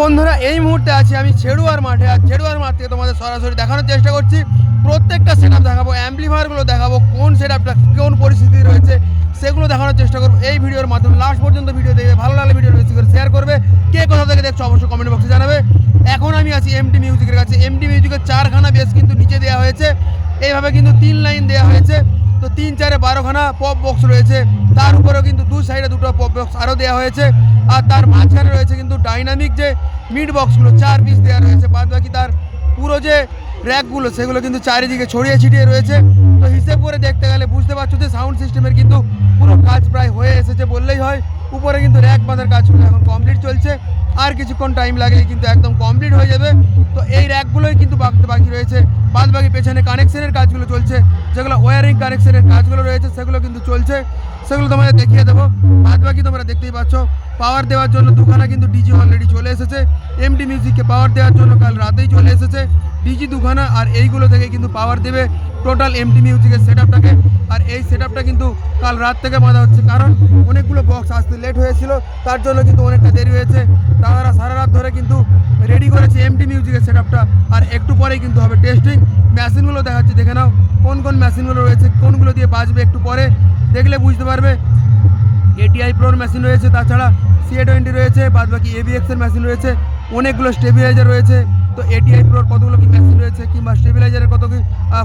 বন্ধুরা, এই মুহূর্তে আছি আমি ছেড়ুয়ার মাঠে, আর ছেড়ুয়ার মাঠ থেকে তোমাদের সরাসরি দেখানোর চেষ্টা করছি। প্রত্যেকটা সেট দেখাবো অ্যাম্পলিফায়ারগুলো দেখাবো, কোন সেট কোন পরিস্থিতি রয়েছে, সেগুলো দেখানোর চেষ্টা করব। এই ভিডিওর মাধ্যমে লাস্ট পর্যন্ত ভিডিও দেখবে, ভালো লাগলে ভিডিও বেশি করে শেয়ার করবে। কে কোথা থেকে দেখছ অবশ্যই কমেন্ট বক্সে জানাবে। এখন আমি আছি এমটি মিউজিকের কাছে। এমটি মিউজিকের চারখানা বেস কিন্তু নিচে দেওয়া হয়েছে। এইভাবে কিন্তু তিন লাইন দেওয়া হয়েছে। তো তিন, চারে বারোখানা পপ বক্স রয়েছে। তার উপরেও কিন্তু দু সাইডে দুটো পপ বক্স আরও দেওয়া হয়েছে। আর তার মাঝখানে রয়েছে কিন্তু ডাইনামিক যে মিড বক্সগুলো চার পিস দেওয়া রয়েছে। বাদ বাকি তার পুরো যে র্যাকগুলো সেগুলো কিন্তু চারিদিকে ছড়িয়ে ছিটিয়ে রয়েছে। তো হিসেব করে দেখতে গেলে বুঝতে পারছ যে সাউন্ড সিস্টেমের কিন্তু পুরো কাজ প্রায় হয়ে এসেছে বললেই হয়। উপরে কিন্তু র্যাক বাঁধার কাজগুলো এখন কমপ্লিট চলছে। আর কিছুক্ষণ টাইম লাগলেই কিন্তু একদম কমপ্লিট হয়ে যাবে। তো এই র্যাকগুলোই কিন্তু বাকি বাকি রয়েছে। বাদ বাকি পেছনে কানেকশনের কাজগুলো চলছে। যেগুলো ওয়ারিং কানেকশনের কাজগুলো রয়েছে, সেগুলো কিন্তু চলছে। সেগুলো তোমাদের দেখিয়ে দেবো। বাদ বাকি তোমরা দেখতেই পাচ্ছ। পাওয়ার দেওয়ার জন্য দুখানা কিন্তু ডিজি অলরেডি চলে এসেছে। এমডি মিউজিককে পাওয়ার দেওয়ার জন্য কাল রাতেই চলে এসেছে। ডিজি দুখানা আর এইগুলো থেকে কিন্তু পাওয়ার দেবে টোটাল এমডি মিউজিকের সেট আপটাকে আর এই সেট আপটা কিন্তু কাল রাত থেকে বাঁধা হচ্ছে। কারণ অনেকগুলো বক্স আসতে লেট হয়েছিল, তার জন্য কিন্তু অনেকটা দেরি হয়েছে। তারা সারা রাত ধরে কিন্তু রেডি করেছে এমডি মিউজিকের সেট আপটা আর একটু পরেই কিন্তু হবে টেস্টিং মেশিনগুলো দেখাচ্ছি, দেখে নাও। কোন কোন মেশিনগুলো রয়েছে, কোনগুলো দিয়ে বাজবে একটু পরে। দেখলে বুঝতে পারবে। এটিআই প্রোর মেশিন রয়েছে, তাছাড়া সিএ টোয়েন্টি রয়েছে বাদ বাকি এবিএক্সের মেশিন রয়েছে, অনেকগুলো স্টেবিলাইজার রয়েছে। তো এটিআই প্রোর কতগুলো কি মেশিন রয়েছে, কিংবা স্টেবিলাইজারের কত কি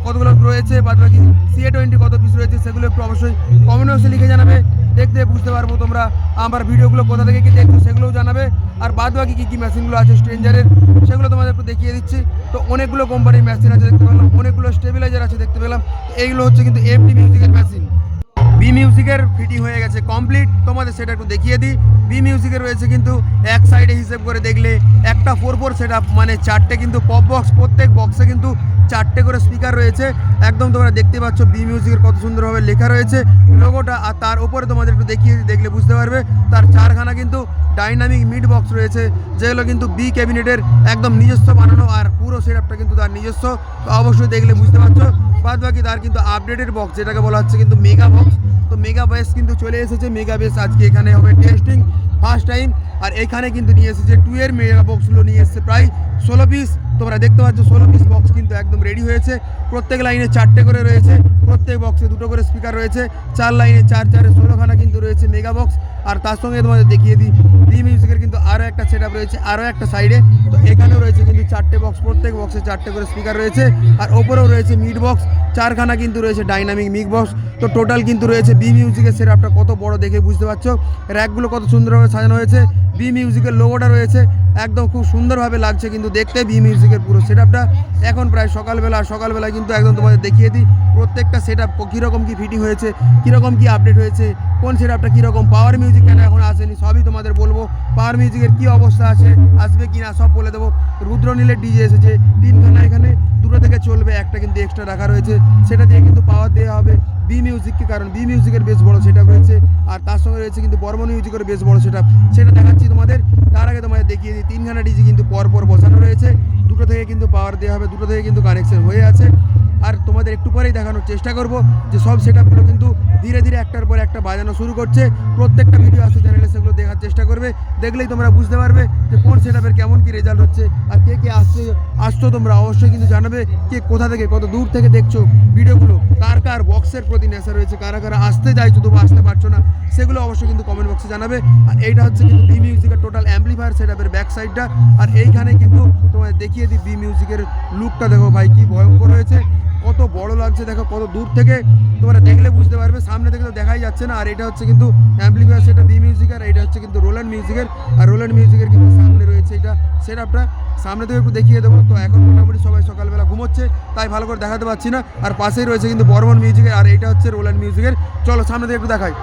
কতগুলো রয়েছে বাদ বাকি সিএ টোয়েন্টি কত পিস রয়েছে, সেগুলো একটু অবশ্যই কমেন্ট বক্সে লিখে জানাবে। দেখতে বুঝতে পারব তোমরা আমার ভিডিওগুলো কোথা থেকে কি দেখছ, সেগুলোও জানাবে। আর বাদ বাকি কী কী মেশিনগুলো আছে স্ট্রেঞ্জারের সেগুলো তোমাদের একটু দেখিয়ে দিচ্ছি। তো অনেকগুলো কোম্পানির মেশিন আছে, দেখতে পেলাম। অনেকগুলো স্টেবিলাইজার আছে, দেখতে পেলাম। এইগুলো হচ্ছে কিন্তু এমটি মিউজিকের মেশিন মিউজিকের ফিটিং হয়ে গেছে কমপ্লিট তোমাদের সেটা একটু দেখিয়ে দিই। বি মিউজিকের রয়েছে কিন্তু এক সাইডে হিসেব করে দেখলে একটা ফোর ফোর সেট মানে চারটে কিন্তু পপ বক্স প্রত্যেক বক্সে কিন্তু চারটে করে স্পিকার রয়েছে। একদম তোমরা দেখতে পাচ্ছ বি মিউজিকের কত সুন্দরভাবে লেখা রয়েছে। লোগোটা আর তার উপরে তোমাদের একটু দেখিয়ে দেখলে বুঝতে পারবে। তার চারখানা কিন্তু ডাইনামিক মিড বক্স রয়েছে, যেগুলো কিন্তু বি ক্যাবিনেটের একদম নিজস্ব বানানো আর পুরো সেটআপটা কিন্তু তার নিজস্ব। অবশ্যই দেখলে বুঝতে পারছ। বাদ বাকি তার কিন্তু আপডেটেড বক্স যেটাকে বলা হচ্ছে কিন্তু মেগা বক্স মেগা বেস কিন্তু চলে এসেছে। মেগা বেস আজকে এখানে হবে টেস্টিং ফার্স্ট টাইম আর এখানে কিন্তু নিয়ে এসেছে টু এর মেগা বক্সগুলো নিয়ে এসেছে প্রায় ষোলো পিস তোমরা দেখতে পাচ্ছ, ষোলো পিস বক্স কিন্তু একদম রেডি হয়েছে। প্রত্যেক লাইনে চারটে করে রয়েছে। প্রত্যেক বক্সে দুটো করে স্পিকার রয়েছে। চার লাইনে চার চারে ষোলোখানা কিন্তু রয়েছে মেগা বক্স আর তার সঙ্গে তোমাদের দেখিয়ে দিই বি মিউজিকের কিন্তু আরও একটা সেট রয়েছে আরও একটা সাইডে তো এখানেও রয়েছে কিন্তু চারটে বক্স প্রত্যেক বক্সে চারটে করে স্পিকার রয়েছে। আর ওপরেও রয়েছে মিড বক্স চারখানা কিন্তু রয়েছে ডাইনামিক মিক বক্স তো টোটাল কিন্তু রয়েছে বি মিউজিকের সেট কত বড় দেখে বুঝতে পারছ? র্যাকগুলো কত সুন্দরভাবে সাজানো হয়েছে। বি মিউজিকের লোগোটা রয়েছে। একদম খুব সুন্দরভাবে লাগছে কিন্তু দেখতে, ভি মিউজিকের পুরো সেট এখন প্রায় সকালবেলা সকালবেলা কিন্তু একদম তোমাদের দেখিয়ে দিই, প্রত্যেকটা সেট আপ কীরকম কী ফিটিং হয়েছে, কীরকম কী আপডেট হয়েছে, কোন সেট আপটা কীরকম পাওয়ার মিউজিক কেন এখন আসেনি, সবই তোমাদের বলব পাওয়ার মিউজিকের কী অবস্থা আছে, আসবে কি না সব বলে দেবো। রুদ্র নীলের ডিজে এসেছে, তিনখানা এখানে দুটো থেকে চলবে, একটা কিন্তু এক্সট্রা রাখা রয়েছে। সেটা দিয়ে কিন্তু পাওয়ার দেওয়া হবে বি মিউজিককে কারণ বি মিউজিকের বেশ বড় সেটা রয়েছে। আর তার সঙ্গে রয়েছে কিন্তু বর্মন মিউজিকের বেশ বড় সেটা সেটা দেখাচ্ছি তোমাদের। তার আগে তোমাদের দেখিয়ে দিই, তিনখানা ডিজি কিন্তু পরপর পর বসানো রয়েছে। দুটো থেকে কিন্তু পাওয়ার দেওয়া হবে, দুটো থেকে কিন্তু কানেকশন হয়ে আছে। আর তোমাদের একটু পরেই দেখানোর চেষ্টা করব যে সব সেট কিন্তু ধীরে ধীরে একটার পর একটা বাজানো শুরু করছে। প্রত্যেকটা ভিডিও আসছে চ্যানেলে সেগুলো দেখার চেষ্টা করবে। দেখলেই তোমরা বুঝতে পারবে যে কোন সেট কেমন কি রেজাল্ট হচ্ছে আর কে কে আসছে, আসছো তোমরা অবশ্যই কিন্তু জানাবে কে কোথা থেকে, কত দূর থেকে দেখছ ভিডিওগুলো, কার কার বক্সের প্রতি নেশা রয়েছে, কারা কারা আসতে চাইছো তবু আসতে পারছ না, সেগুলো অবশ্যই কিন্তু কমেন্ট বক্সে জানাবে। আর এইটা হচ্ছে কিন্তু বি মিউজিকের টোটাল অ্যাম্পলিফায়ার সেট আপের ব্যাক সাইডটা আর এইখানে কিন্তু তোমাদের দেখিয়ে দিই বি মিউজিকের লুকটা দেখো ভাই, কি ভয়ঙ্কর হয়েছে। কত বড় লাগছে দেখো, কত দূর থেকে তোমরা দেখলে বুঝতে পারবে, সামনে থেকে তো দেখাই যাচ্ছে না। আর এটা হচ্ছে কিন্তু অ্যাম্পলিফায়ার সেটা বি মিউজিক আর এটা হচ্ছে কিন্তু রোল্যান্ড মিউজিকের আর রোল্যান্ড মিউজিকের কিন্তু সামনে রয়েছে এটা সেট আপটা সামনে থেকে একটু দেখিয়ে দেবো। তো এখন মোটামুটি সবাই সকালবেলা ঘুমোচ্ছে, তাই ভালো করে দেখাতে পারছি না। আর পাশেই রয়েছে কিন্তু বর্মন মিউজিকের আর এটা হচ্ছে রোল্যান্ড মিউজিকের চলো, সামনে থেকে একটু দেখাই।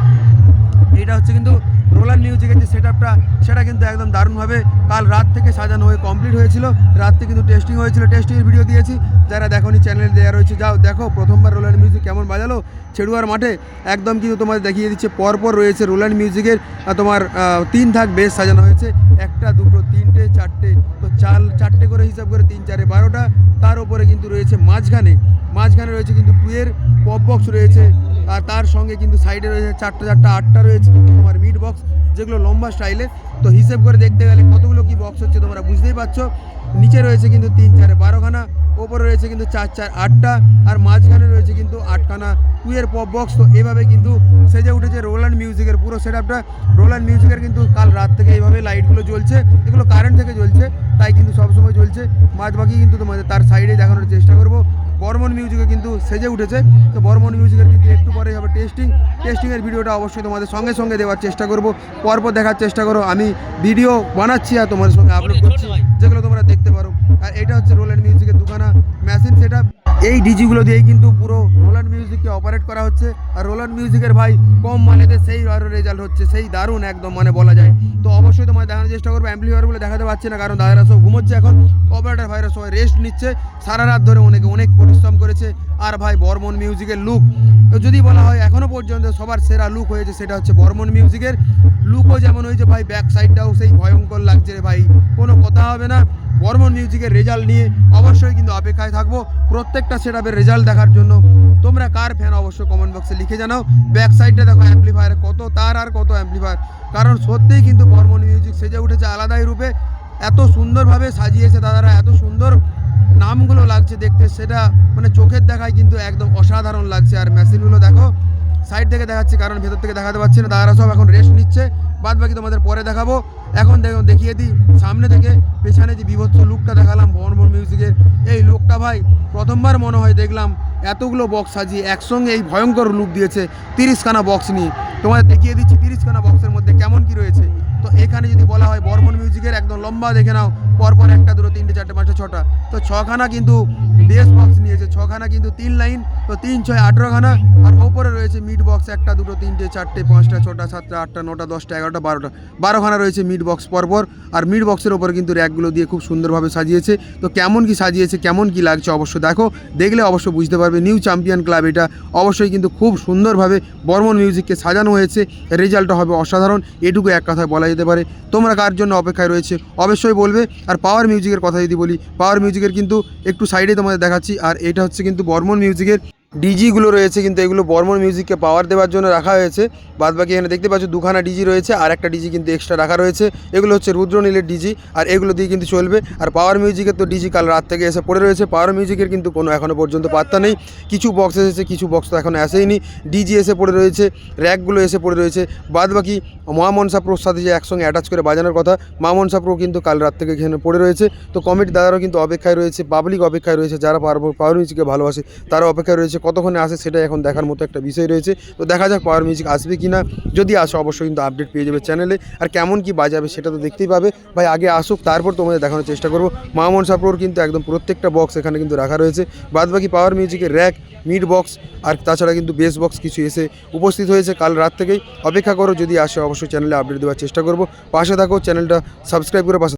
এটা হচ্ছে কিন্তু রোলার মিউজিকের যে সেট আপটা সেটা কিন্তু একদম দারুণভাবে কাল রাত থেকে সাজানো হয়ে কমপ্লিট হয়েছিল। রাত্রে কিন্তু টেস্টিং হয়েছিল। টেস্টিংয়ের ভিডিও দিয়েছি। যারা দেখোনি চ্যানেলে দেওয়া রয়েছে, যাও দেখো। প্রথমবার রোলার মিউজিক কেমন বাজালো ছেড়ুয়ার মাঠে। একদম কিন্তু তোমাদের দেখিয়ে দিচ্ছে, পরপর রয়েছে রোলার মিউজিকের তোমার তিন থাক বেশ সাজানো হয়েছে। একটা, দুটো, তিনটে, চারটে। তো চার চারটে করে হিসাব করে তিন, চারে বারোটা। তার উপরে কিন্তু রয়েছে মাঝখানে। মাঝখানে রয়েছে কিন্তু টুয়ের পপ বক্স রয়েছে। আর তার সঙ্গে কিন্তু সাইডে রয়েছে চারটা চারটা, আটটা রয়েছে তোমার মিড বক্স যেগুলো লম্বা স্টাইলের তো হিসেব করে দেখতে গেলে কতগুলো কি বক্স হচ্ছে তোমরা বুঝতেই পারছ। নিচে রয়েছে কিন্তু তিন, চারে বারোখানা, ওপরে রয়েছে কিন্তু চার চার, আটটা, আর মাঝখানে রয়েছে কিন্তু আটখানা টুয়ের পপ বক্স তো এভাবে কিন্তু সেজে উঠেছে রোল্যান্ড মিউজিকের পুরো সেট আপটা রোল্যান্ড মিউজিকের কিন্তু কাল রাত থেকে এইভাবে লাইটগুলো জ্বলছে, এগুলো কারেন্ট থেকে জ্বলছে, তাই কিন্তু সবসময় জ্বলছে। মাঝ বাকি কিন্তু তোমাদের তার সাইডে দেখানোর চেষ্টা করব। বর্মন মিউজিকে কিন্তু সেজে উঠেছে। তো বর্মন মিউজিকের কিন্তু একটু পরেই হবে টেস্টিং টেস্টিংয়ের ভিডিওটা অবশ্যই তোমাদের সঙ্গে সঙ্গে দেওয়ার চেষ্টা করব। পরপর দেখার চেষ্টা করো। আমি ভিডিও বানাচ্ছি আর তোমাদের সঙ্গে আপলোড করছি। যেগুলো তোমরা দেখতে পারো। আর এটা হচ্ছে রোল্যান্ড মিউজিকের দুখানা মেশিন সেট এই ডিজিগুলো দিয়েই কিন্তু পুরো রোলার মিউজিককে অপারেট করা হচ্ছে। আর রোলার মিউজিকের ভাই কম মানেতে সেই রেজাল্ট হচ্ছে, সেই দারুণ একদম মানে বলা যায়। তো অবশ্যই তোমায় দেখানোর চেষ্টা করব অ্যাম্পলিফায়ারগুলো দেখাতে পারছি না, কারণ দাদারা সব ঘুমোচ্ছে এখন। অপারেটার ভাইরা সবাই রেস্ট নিচ্ছে। সারা রাত ধরে অনেকে অনেক পরিশ্রম করেছে। আর ভাই বর্মন মিউজিকের লুক তো যদি বলা হয় এখনও পর্যন্ত সবার সেরা লুক হয়েছে সেটা হচ্ছে বর্মন মিউজিকের। লুকও যেমন হয়েছে ভাই ব্যাক সাইডটাও সেই ভয়ঙ্কর লাগছে রে ভাই। কোনো কথা হবে না। বর্মন মিউজিকের রেজাল্ট নিয়ে অবশ্যই কিন্তু অপেক্ষায় থাকব। প্রত্যেকটা সেটআপের রেজাল্ট দেখার জন্য। তোমরা কার ফ্যান অবশ্যই কমেন্ট বক্সে লিখে জানাও। ব্যাক সাইডটা দেখো অ্যাম্পলিফায়ার কত তার আর কত অ্যাম্পলিফায়ার কারণ সত্যিই কিন্তু বর্মন মিউজিক সেজে উঠেছে আলাদাই রূপে। এত সুন্দরভাবে সাজিয়েছে দাদারা, এত সুন্দর নামগুলো লাগছে দেখতে, সেটা মানে চোখের দেখায় কিন্তু একদম অসাধারণ লাগছে। আর মেশিনগুলো দেখো সাইড থেকে দেখাচ্ছি, কারণ ভেতর থেকে দেখাতে পারছি না, দাদারা সব এখন রেস্ট নিচ্ছে। বাদ বাকি তোমাদের পরে দেখাবো। এখন দেখো, দেখিয়ে দিই, সামনে থেকে পেছনে যে বিভৎস লুকটা দেখালাম বর্মন মিউজিকের, এই লুকটা ভাই, প্রথমবার মনে হয় দেখলাম, এতগুলো বক্স সাজিয়ে একসঙ্গে এই ভয়ঙ্কর লুক দিয়েছে তিরিশখানা বক্স নিয়ে। তোমাদের দেখিয়ে দিচ্ছি তিরিশখানা বক্সের মধ্যে কেমন কি রয়েছে। এখানে যদি বলা হয় বর্মন মিউজিকের একদম লম্বা দেখে নাও। পরপর একটা, দুটো, তিনটে, চারটে, পাঁচটা, ছটা। তো ছখানা কিন্তু বেস বক্স নিয়েছে, ছখানা কিন্তু তিন লাইন তো তিন, ছয়, আঠেরোখানা। আর ওপরে রয়েছে মিড বক্স একটা, দুটো, তিনটে, চারটে, পাঁচটা, ছটা, সাতটা, আটটা, নটা, দশটা, এগারোটা, বারোটা। বারোখানা রয়েছে মিড বক্স পরপর। আর মিড বক্সের ওপরে কিন্তু র্যাকগুলো দিয়ে খুব সুন্দরভাবে সাজিয়েছে। তো কেমন কি সাজিয়েছে, কেমন কি লাগছে অবশ্য দেখো। দেখলে অবশ্যই বুঝতে পারবে নিউ চ্যাম্পিয়ন ক্লাব এটা। অবশ্যই কিন্তু খুব সুন্দরভাবে বর্মন মিউজিককে সাজানো হয়েছে। রেজাল্টটা হবে অসাধারণ। এটুকু এক কথায় বলা যেতে পারে। তোমরা কার জন্য অপেক্ষায় রয়েছে? অবশ্যই বলবে। আর পাওয়ার মিউজিকের কথা যদি বলি পাওয়ার মিউজিকের কিন্তু একটু সাইডে তোমাদের দেখাচ্ছি, আর এটা হচ্ছে কিন্তু বর্মন মিউজিকের ডিজিগুলো রয়েছে, কিন্তু এগুলো বর্মন মিউজিককে পাওয়ার দেওয়ার জন্য রাখা হয়েছে। বাদ বাকি এখানে দেখতে পাচ্ছ, দুখানা ডিজি রয়েছে, আর একটা ডিজি কিন্তু এক্সট্রা রাখা রয়েছে। এগুলো হচ্ছে রুদ্রনীলের ডিজি আর এগুলো দিয়ে কিন্তু চলবে। আর পাওয়ার মিউজিকের তো ডিজি কাল রাত থেকে এসে পড়ে রয়েছে। পাওয়ার মিউজিকের কিন্তু কোনো এখনও পর্যন্ত পাত্তা নেই। কিছু বক্স এসেছে, কিছু বক্স তো এখনও আসেইনি। ডিজি এসে পড়ে রয়েছে র্যাকগুলো এসে পড়ে রয়েছে। বাদ বাকি মা মনসা প্রোর সাথে যে একসঙ্গে অ্যাটাচ করে বাজানোর কথা মা মনসা প্রো কিন্তু কাল রাত থেকে এখানে পড়ে রয়েছে। তো কমিটি দাদারাও কিন্তু অপেক্ষায় রয়েছে পাবলিক অপেক্ষায় রয়েছে, যারা পাওয়ার পাওয়ার মিউজিককে ভালোবাসে, তারা অপেক্ষায় রয়েছে কতক্ষণে আসে সেটা এখন দেখার মতো একটা বিষয় রয়েছে। তো দেখা যাক পাওয়ার মিউজিক আসবে কি না যদি আসে, অবশ্যই কিন্তু আপডেট পেয়ে যাবে চ্যানেলে আর কেমন কি বাজাবে সেটা তো দেখতেই পাবে। ভাই, আগে আসুক, তারপর তোমাদের দেখানোর চেষ্টা করব। মামন মনসা প্রোর কিন্তু একদম প্রত্যেকটা বক্স এখানে কিন্তু রাখা রয়েছে। বাদ বাকি পাওয়ার মিউজিকের র্যাক মিড বক্স আর তাছাড়া কিন্তু বেস বক্স কিছু এসে উপস্থিত হয়েছে কাল রাত থেকেই। অপেক্ষা করো, যদি আসে, অবশ্যই চ্যানেলে আপডেট দেওয়ার চেষ্টা করব। পাশে থাকো চ্যানেলটা সাবস্ক্রাইব করে পাশে